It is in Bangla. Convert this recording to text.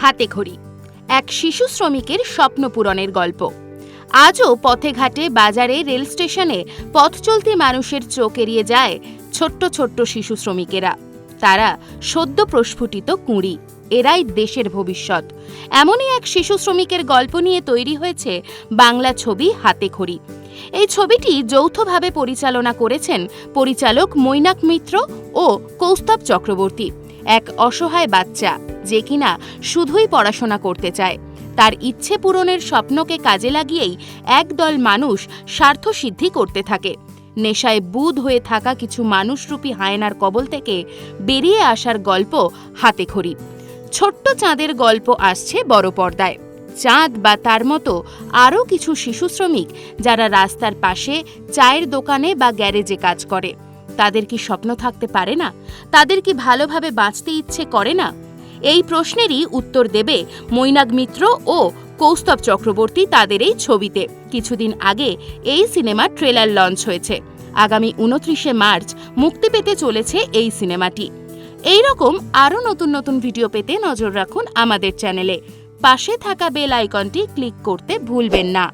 হাতে খড়ি এক শিশু শ্রমিকের স্বপ্ন পূরণের গল্প। আজও পথে ঘাটে বাজারে রেল স্টেশনে পথ চলতি মানুষের চোখ এড়িয়ে যায় ছোট্ট ছোট্ট শিশু শ্রমিকেরা। তারা সদ্য প্রস্ফুটিত কুঁড়ি। এরাই দেশের ভবিষ্যৎ। এমনই এক শিশু শ্রমিকের গল্প নিয়ে তৈরি হয়েছে বাংলা ছবি হাতে খড়ি এই ছবিটি যৌথভাবে পরিচালনা করেছেন পরিচালক মৈনাক মিত্র ও কৌস্তব চক্রবর্তী। এক অসহায় বাচ্চা যে কিনা শুধুই পড়াশোনা করতে চায়। তার ইচ্ছে পূরণের স্বপ্নকে কাজে লাগিয়েই একদল মানুষ স্বার্থসিদ্ধি করতে থাকে। নেশায় বুধ হয়ে থাকা কিছু মানুষরূপী হায়নার কবল থেকে বেরিয়ে আসার গল্প হাতে খড়ি। ছোট্ট চাঁদের গল্প আসছে বড় পর্দায়। চাঁদ বা তার মতো আরও কিছু শিশু শ্রমিক যারা রাস্তার পাশে চায়ের দোকানে বা গ্যারেজে কাজ করে। তাদের কি স্বপ্ন থাকতে পারে না? তাদের কি ভালোভাবে বাঁচতে ইচ্ছে করে না? এই প্রশ্নেরই উত্তর দেবে মৈনাগ মিত্র ও কৌস্তব চক্রবর্তী তাদের এই ছবিতে। কিছুদিন আগে এই সিনেমার ট্রেলার লঞ্চ হয়েছে। আগামী উনত্রিশে মার্চ মুক্তি পেতে চলেছে এই সিনেমাটি। এই রকম আরও নতুন নতুন ভিডিও পেতে নজর রাখুন আমাদের চ্যানেলে। পাশে থাকা বেল আইকনটি ক্লিক করতে ভুলবেন না।